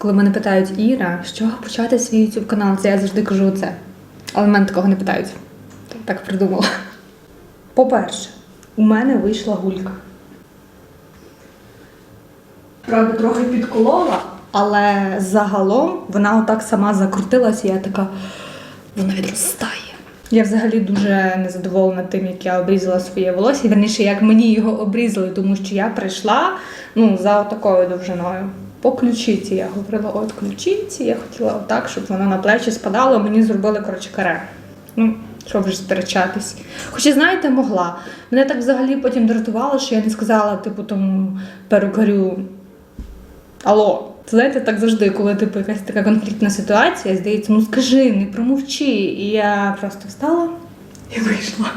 Коли мене питають Іра, з чого почати свій YouTube канал? Це я завжди кажу це. Але мене такого не питають. Так придумала. По-перше, у мене вийшла гулька. Правда, трохи підколола, але загалом вона отак сама закрутилася, я така, вона відростає. Я взагалі дуже незадоволена тим, як я обрізала своє волосся. Верніше, як мені його обрізали, тому що я прийшла ну, за такою довжиною. По ключиці я говорила, от ключиці, я хотіла отак, щоб воно на плечі спадало, мені зробили коротше каре. Ну, щоб вже сперечатись. Хоча, знаєте, могла. Мене так взагалі потім дратувало, що я не сказала, типу, тому перукарю Алло, це знаєте, так завжди, коли типу якась така конфліктна ситуація, здається, ну скажи, не промовчи. І я просто встала і вийшла.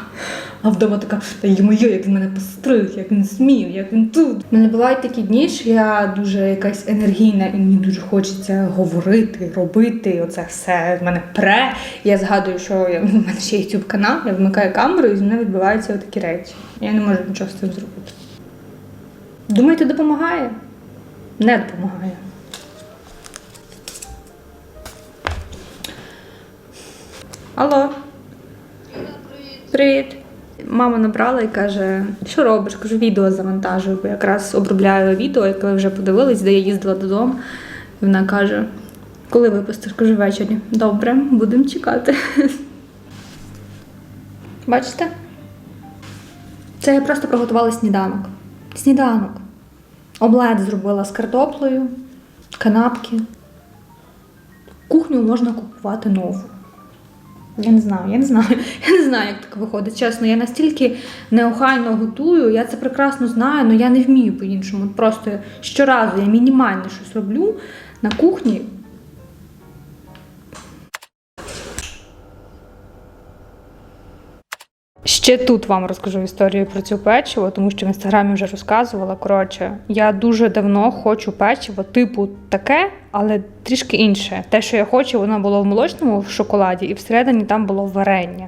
А вдома така, та йо-моє, як він мене постриг, як він смів, як він тут. У мене бувають такі дні, що я дуже якась енергійна, і мені дуже хочеться говорити, робити. Оце все в мене пре. Я згадую, що я, в мене ще YouTube канал, я вмикаю камеру і з мене відбуваються такі речі. Я не можу нічого з цим зробити. Думаєте, допомагає? Не допомагає. Алло. Привіт. Мама набрала і каже, що робиш? Кажу, відео завантажую, бо якраз обробляю відео, яке ви вже подивились, де я їздила додому. І вона каже: коли випустиш? Кажу, ввечері. Добре, будемо чекати. Бачите? Це я просто приготувала сніданок. Сніданок. Омлет зробила з картоплею, канапки. Кухню можна купувати нову. Я не знаю, я не знаю. Я не знаю, як так виходить. Чесно, я настільки неохайно готую, я це прекрасно знаю, але я не вмію по-іншому. Просто щоразу я мінімально щось роблю на кухні. Ще тут вам розкажу історію про цю печиво, тому що в інстаграмі вже розказувала. Коротше, я дуже давно хочу печиво, типу таке, але трішки інше. Те, що я хочу, воно було в молочному в шоколаді, і всередині там було варення.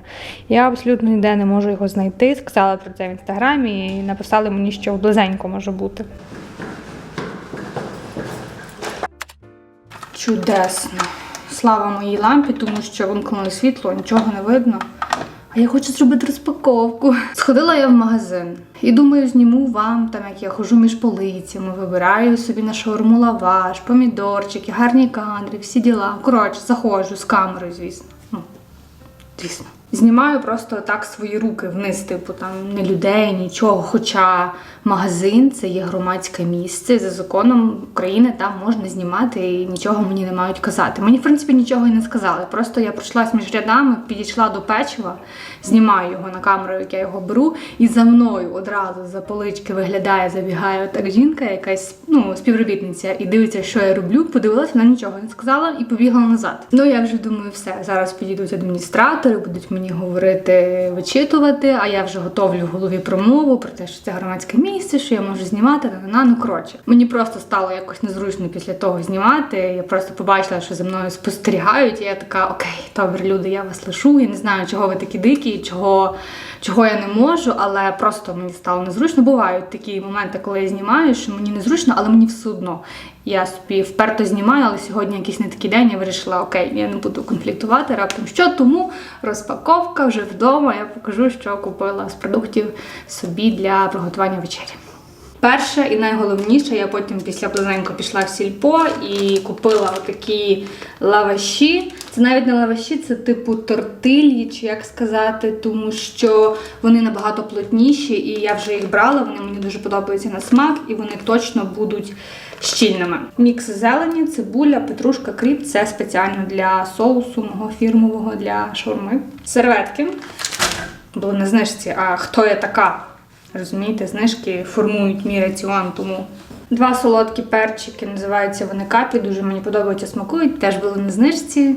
Я абсолютно ніде не можу його знайти. Сказала про це в інстаграмі і написали мені, що близенько може бути. Чудесно. Слава моїй лампі, тому що вимкнули світло, нічого не видно. А я хочу зробити розпаковку. Сходила я в магазин і думаю, зніму вам там, як я хожу між полицями, вибираю собі на шаурму лаваш, помідорчики, гарні кадри, всі діла. Коротше, заходжу з камерою, звісно. Ну, звісно. Знімаю просто так свої руки вниз, типу там не людей, нічого. Хоча магазин це є громадське місце. За законом України там можна знімати і нічого мені не мають казати. Мені, в принципі, нічого і не сказали. Просто я пройшлась між рядами, підійшла до печива, знімаю його на камеру, як я його беру, і за мною одразу за полички виглядає, забігає так жінка, якась ну, співробітниця, і дивиться, що я роблю. Подивилася, вона нічого не сказала і побігла назад. Ну я вже думаю, все. Зараз підійдуть адміністратори, будуть мені говорити, вичитувати. А я вже готовлю в голові промову про те, що це громадське місце, що я можу знімати на ну коротше. Мені просто стало якось незручно після того знімати. Я просто побачила, що за мною спостерігають. І я така, окей, добре, люди, я вас лишу. Я не знаю, чого ви такі дикі, чого, чого я не можу, але просто мені стало незручно. Бувають такі моменти, коли я знімаю, що мені незручно, але мені все одно. Я собі вперто знімаю, але сьогодні якийсь не такий день. Я вирішила, окей, я не буду конфліктувати раптом. Що тому розпаковка вже вдома. Я покажу, що купила з продуктів собі для приготування вечері. Перше і найголовніше, я потім після близенько пішла в сільпо і купила такі лаваші. Це навіть не лаваші, це типу тортилі, чи як сказати, тому що вони набагато плотніші, і я вже їх брала. Вони мені дуже подобаються на смак, і вони точно будуть щільними. Мікс зелені, цибуля, петрушка, кріп це спеціально для соусу мого фірмового для шаурми. Серветки. Було на знижці, а хто я така? Розумієте, знижки формують мій раціон, тому. Два солодкі перчики, називаються вони капі, дуже мені подобаються, смакують. Теж були на знижці.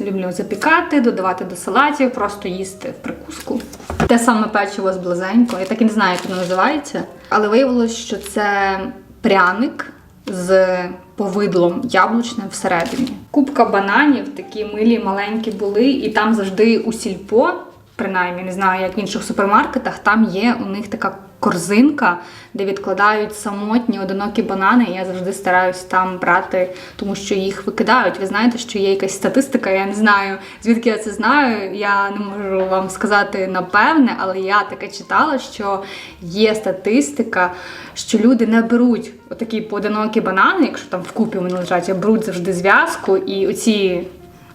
Люблю запікати, додавати до салатів, просто їсти в прикуску. Те саме печиво з близенько. Я так і не знаю, як воно називається. Але виявилось, що це пряник з повидлом яблучним всередині. Купка бананів, такі милі, маленькі були, і там завжди у сільпо принаймні не знаю, як в інших супермаркетах, там є у них така корзинка, де відкладають самотні одинокі банани. І я завжди стараюсь там брати, тому що їх викидають. Ви знаєте, що є якась статистика, я не знаю, звідки я це знаю. Я не можу вам сказати напевне, але я таке читала, що є статистика, що люди не беруть отакі поодинокі банани, якщо там вкупі вони лежать, а беруть завжди зв'язку, і оці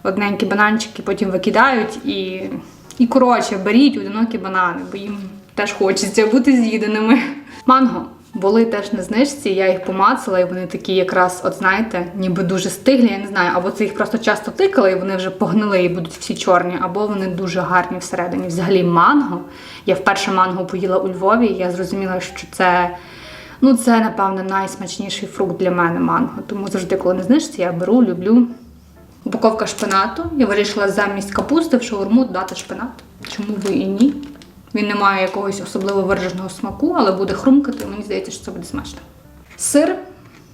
одненькі бананчики потім викидають і. І коротше, беріть одинокі банани, бо їм теж хочеться бути з'їденими. Манго. Були теж на знижці, я їх помацала, і вони такі якраз, от знаєте, ніби дуже стиглі, я не знаю, або це їх просто часто тикали, і вони вже погнили і будуть всі чорні, або вони дуже гарні всередині. Взагалі манго. Я вперше манго поїла у Львові, і я зрозуміла, що це. Ну, це, напевно, найсмачніший фрукт для мене манго. Тому завжди, коли на знижці, я беру, люблю. Упаковка шпинату. Я вирішила замість капусти в шаурму додати шпинат. Чому би і ні? Він не має якогось особливо вираженого смаку, але буде хрумкати, мені здається, що це буде смачно. Сир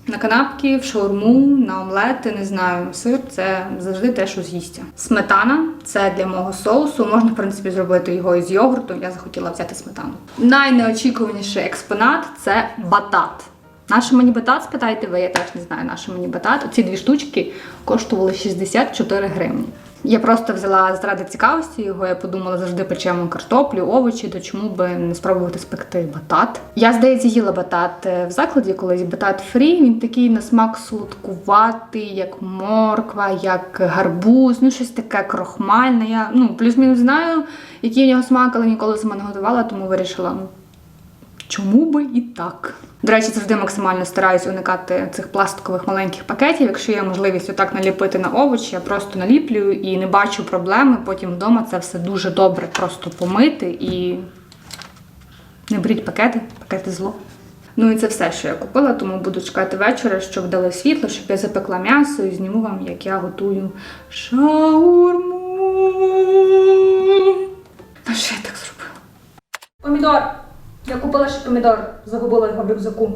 на канапки, в шаурму, на омлети, не знаю. Сир це завжди те, що з'їсться. Сметана це для мого соусу. Можна, в принципі, зробити його із йогурту. Я захотіла взяти сметану. Найнеочікуваніший експонат це батат. Наш мені батат, спитайте ви, я теж не знаю, наш мені батат. Оці дві штучки коштували 64 гривні. Я просто взяла заради цікавості його, я подумала, завжди печемо картоплю, овочі, то чому би не спробувати спекти батат. Я, здається, їла батат е, в закладі колись, батат фрі. Він такий на смак солодкуватий, як морква, як гарбуз, ну щось таке крохмальне. Я ну, плюс-мінус знаю, який в нього смак, але ніколи сама не готувала, тому вирішила. Чому би і так? До речі, завжди максимально стараюсь уникати цих пластикових маленьких пакетів. Якщо є можливість отак наліпити на овочі, я просто наліплюю і не бачу проблеми. Потім вдома це все дуже добре просто помити і не беріть пакети, пакети зло. Ну і це все, що я купила, тому буду чекати вечора, щоб дали світло, щоб я запекла м'ясо і зніму вам, як я готую шаурму. Помідор, загубила його в рюкзаку.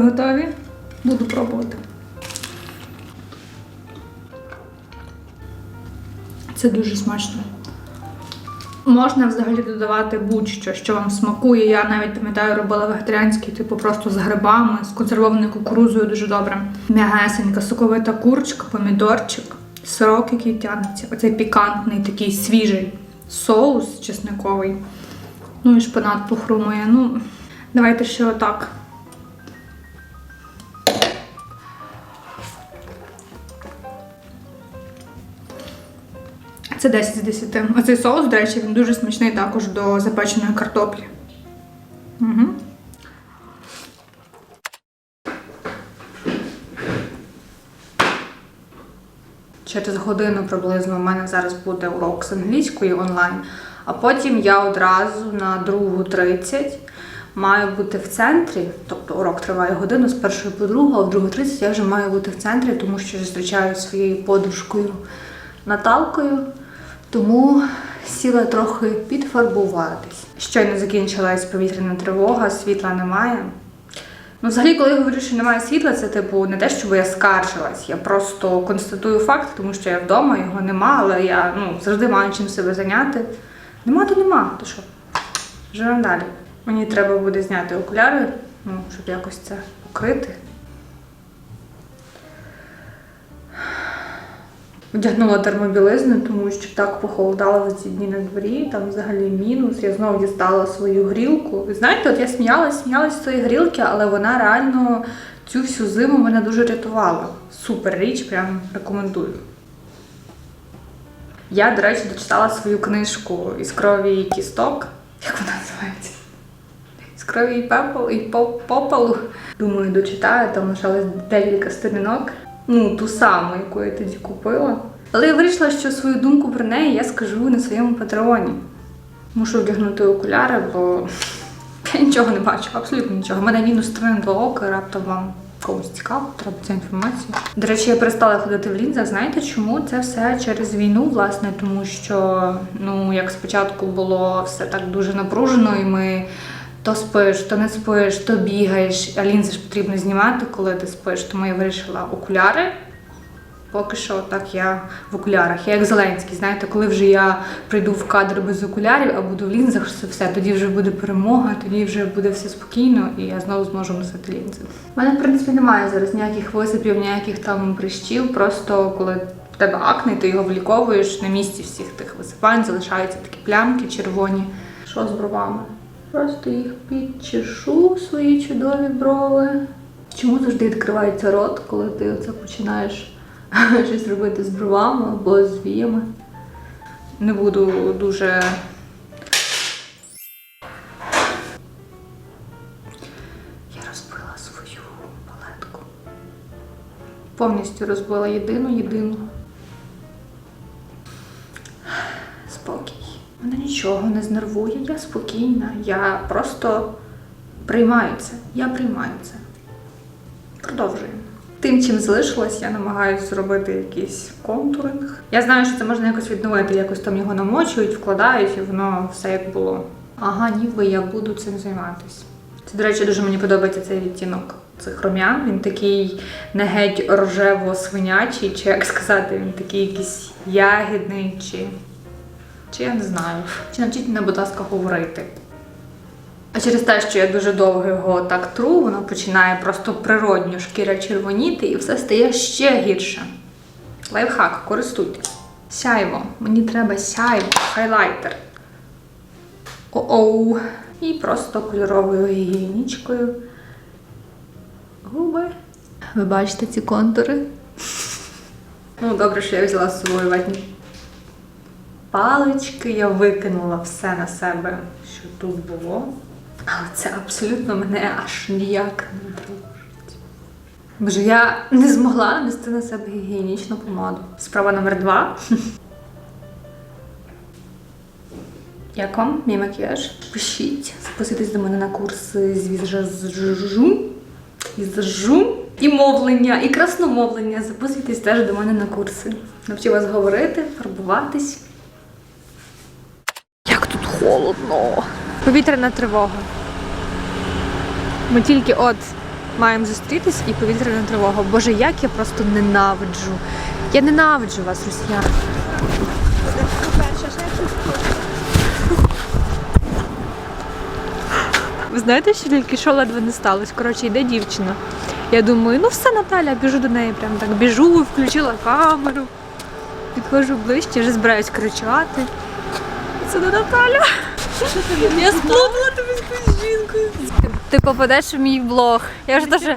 Готові? Буду пробувати. Це дуже смачно. Можна взагалі додавати будь-що, що вам смакує. Я навіть пам'ятаю, робила вегетаріанський, типу просто з грибами, з консервованою кукурузою дуже добре. М'ягесенька, соковита курочка, помідорчик, сирок, який тягнеться. Оцей пікантний, такий свіжий соус чесниковий. Ну і шпинат похрумує. Ну, давайте ще отак. Це 10 з 10. Оцей соус, до речі, він дуже смачний також до запеченої картоплі. Угу. Через годину приблизно у мене зараз буде урок з англійської онлайн, а потім я одразу на 2.30 маю бути в центрі, тобто урок триває годину з першої по другу, а в 2.30 я вже маю бути в центрі, тому що зустрічаю своєю подружкою Наталкою. Тому сіла трохи підфарбуватись. Щойно закінчилась повітряна тривога, світла немає. Ну, взагалі, коли я говорю, що немає світла, це типу не те, щоб я скаржилась. Я просто констатую факт, тому що я вдома, його нема, але я ну, завжди маю чим себе зайняти. Нема, то нема. То що? Живемо далі. Мені треба буде зняти окуляри, ну, щоб якось це покрити. Вдягнула термобілизну, тому що так похолодало за ці дні на дворі, там взагалі мінус. Я знову дістала свою грілку. Ви знаєте, от я сміялась, сміялась з цієї грілки, але вона реально цю всю зиму мене дуже рятувала. Супер річ, прям рекомендую. Я, до речі, дочитала свою книжку із кісток. Як вона називається? Із крові пепел і попелу. Думаю, дочитаю, там лишалось декілька сторінок. Ну, ту саму, яку я тоді купила. Але я вирішила, що свою думку про неї я скажу на своєму патреоні. Мушу вдягнути окуляри, бо я нічого не бачу, абсолютно нічого. У мене мінус 3 на 2 ока, раптом вам комусь цікаво, треба ця інформація. До речі, я перестала ходити в лінзах. Знаєте чому? Це все через війну, власне, тому що ну як спочатку було все так дуже напружено, і ми то спиш, то не спиш, то бігаєш, а лінзи ж потрібно знімати, коли ти спиш. Тому я вирішила окуляри. Поки що так я в окулярах. Я як Зеленський, знаєте, коли вже я прийду в кадр без окулярів, а буду в лінзах, все, все, тоді вже буде перемога, тоді вже буде все спокійно, і я знову зможу носити лінзи. У мене, в принципі, немає зараз ніяких висипів, ніяких там прищів. Просто коли в тебе акне, ти його виліковуєш на місці всіх тих висипань, залишаються такі плямки червоні. Що з бровами? Просто їх підчешу, свої чудові брови. Чому завжди відкривається рот, коли ти оце починаєш щось робити з бровами або з віями? Не буду дуже. Я розбила свою палетку. Повністю розбила єдину, нічого не знервує, я спокійна. Я просто приймаю це. Я приймаю це. Продовжуємо. Тим, чим залишилось, я намагаюся зробити якийсь контуринг. Я знаю, що це можна якось відновити, якось там його намочують, вкладають, і воно все як було. Ага, ніби я буду цим займатися. Це, до речі, дуже мені подобається цей відтінок цих рум'ян. Він такий не геть рожево-свинячий, чи як сказати, він такий якийсь ягідний, чи. Чи я не знаю. Чи навчіть мене, будь ласка, говорити. А через те, що я дуже довго його так тру, воно починає просто природньо шкіря червоніти і все стає ще гірше. Лайфхак, користуйтесь. Сяйво. Мені треба сяйво, хайлайтер. О-оу. І просто кольоровою гігієнічкою. Губи. Ви бачите ці контури? Ну, добре, що я взяла з собою ватні палички, я викинула все на себе, що тут було. Але це абсолютно мене аж ніяк не тривожить. Боже, я не змогла нанести на себе гігієнічну помаду. Справа номер два. Як вам мій макіяж? Пишіть, записуйтесь до мене на курси з візажу, візажу і мовлення, і красномовлення. Записуйтесь теж до мене на курси. Навчу вас говорити, фарбуватись. Холодно. Повітряна тривога. Ми тільки от маємо зустрітись і повітряна тривога. Боже, як я просто ненавиджу. Я ненавиджу вас, росіяни. Ви знаєте, що тільки що ледве не сталося? Коротше, йде дівчина. Я думаю, ну все, Наталя, біжу до неї, прям так біжу, включила камеру, підходжу ближче, вже збираюсь кричати. Це не Наталя. Я сплутала тебе з жінкою. Ти попадеш в мій влог. Я вже теж,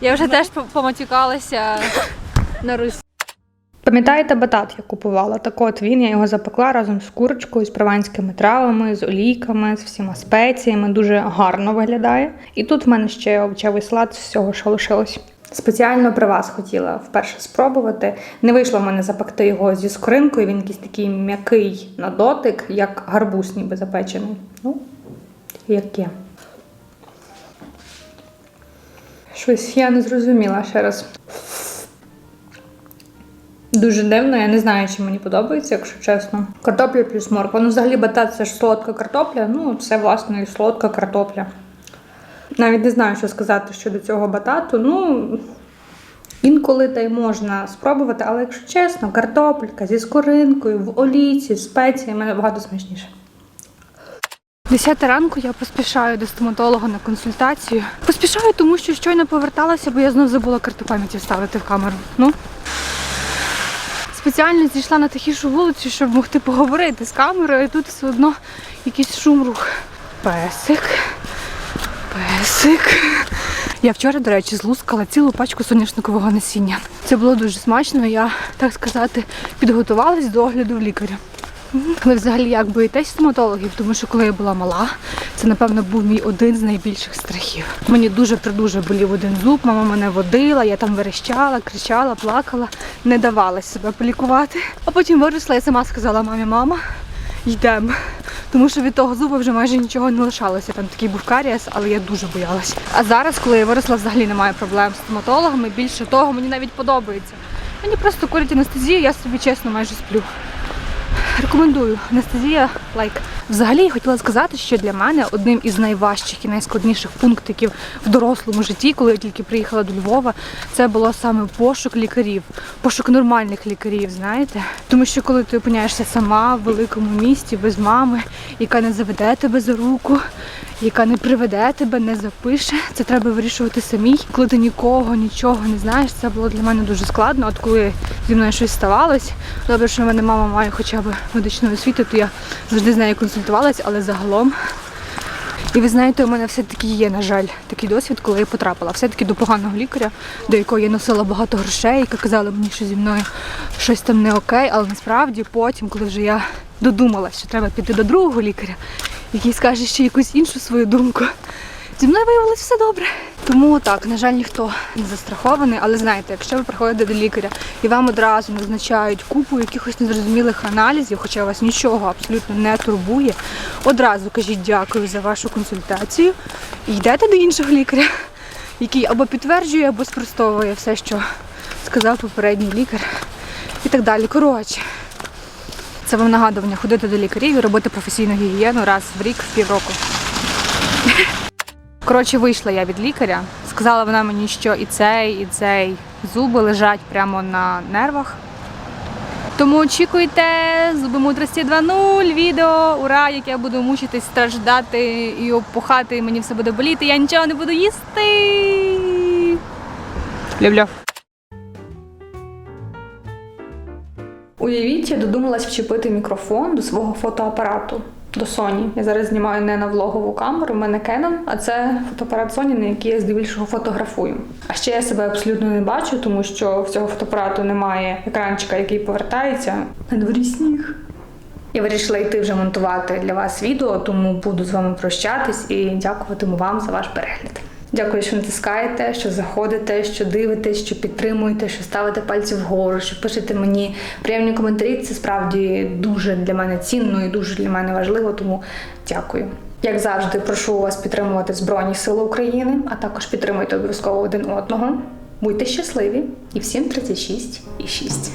я вже теж поматюкалася на Русь. Пам'ятаєте батат я купувала? Так от він, я його запекла разом з курочкою, з прованськими травами, з олійками, з всіма спеціями. Дуже гарно виглядає. І тут в мене ще овочевий салат з всього, що лишилось. Спеціально при вас хотіла вперше спробувати. Не вийшло в мене запекти його зі скоринкою. Він якийсь такий м'який на дотик, як гарбуз ніби запечений. Ну, як є. Щось я не зрозуміла ще раз. Дуже дивно, я не знаю, чи мені подобається, якщо чесно. Картопля плюс морква. Ну, взагалі батат це ж солодка картопля. Ну, це власне і солодка картопля. Навіть не знаю, що сказати щодо цього батату. Ну, інколи та й можна спробувати, але якщо чесно, картопелька зі скоринкою, в олійці, спеціями набагато смачніше. Десята ранку я поспішаю до стоматолога на консультацію. Поспішаю, тому що щойно поверталася, бо я знов забула карту пам'яті вставити в камеру. Ну. Спеціально зійшла на тихішу вулицю, щоб могти поговорити з камерою, і тут все одно якийсь шум рух. Песик. Песик. Я вчора, до речі, злускала цілу пачку соняшникового насіння. Це було дуже смачно. Я, так сказати, підготувалась до огляду лікаря. Ви взагалі як боїтесь стоматологів, тому що коли я була мала, це напевно був мій один з найбільших страхів. Мені дуже придуже болів один зуб, мама мене водила, я там верещала, кричала, плакала, не давалась себе полікувати. А потім виросла і сама сказала мамі, мама, йдемо. Тому що від того зуба вже майже нічого не лишалося. Там такий був карієс, але я дуже боялась. А зараз, коли я виросла, взагалі немає проблем з стоматологами. Більше того, мені навіть подобається. Мені просто курять анестезію, я собі чесно майже сплю. Рекомендую. Анестезія лайк. Взагалі я хотіла сказати, що для мене одним із найважчих і найскладніших пунктиків в дорослому житті, коли я тільки приїхала до Львова, це було саме пошук лікарів, пошук нормальних лікарів, знаєте. Тому що коли ти опиняєшся сама в великому місті без мами, яка не заведе тебе за руку, яка не приведе тебе, не запише, це треба вирішувати самій. Коли ти нікого, нічого не знаєш, це було для мене дуже складно. От коли зі мною щось ставалось, добре, що в мене мама має хоча б медичну освіту, то я завжди з нею консультувалась, але загалом. І ви знаєте, у мене все-таки є, на жаль, такий досвід, коли я потрапила все-таки до поганого лікаря, до якого я носила багато грошей, яка казала мені, що зі мною щось там не окей, але насправді потім, коли вже я додумалася, що треба піти до другого лікаря, який скаже ще якусь іншу свою думку. Зі мною виявилось все добре. Тому так, на жаль, ніхто не застрахований, але знаєте, якщо ви приходите до лікаря і вам одразу назначають купу якихось незрозумілих аналізів, хоча вас нічого абсолютно не турбує, одразу кажіть дякую за вашу консультацію і йдете до іншого лікаря, який або підтверджує, або спростовує все, що сказав попередній лікар, і так далі. Коротше. Це вам нагадування ходити до лікарів і робити професійну гігієну раз в рік, в півроку. Коротше, вийшла я від лікаря. Сказала вона мені, що і цей, і цей зуби лежать прямо на нервах. Тому очікуйте зуби мудрості 2.0 відео. Ура! Як я буду мучитись, страждати і опухати, і мені все буде боліти, я нічого не буду їсти. Люблю. Уявіть, я додумалась вчепити мікрофон до свого фотоапарату. До Sony. Я зараз знімаю не на влогову камеру, в мене Canon, а це фотоапарат Sony, на який я здебільшого фотографую. А ще я себе абсолютно не бачу, тому що в цього фотоапарату немає екранчика, який повертається. На дворі сніг. Я вирішила йти вже монтувати для вас відео, тому буду з вами прощатись і дякуватиму вам за ваш перегляд. Дякую, що натискаєте, що заходите, що дивитесь, що підтримуєте, що ставите пальці вгору, що пишете мені приємні коментарі. Це справді дуже для мене цінно і дуже для мене важливо, тому дякую. Як завжди, прошу вас підтримувати Збройні Сили України, а також підтримуйте обов'язково один одного. Будьте щасливі і всім 36 і 6.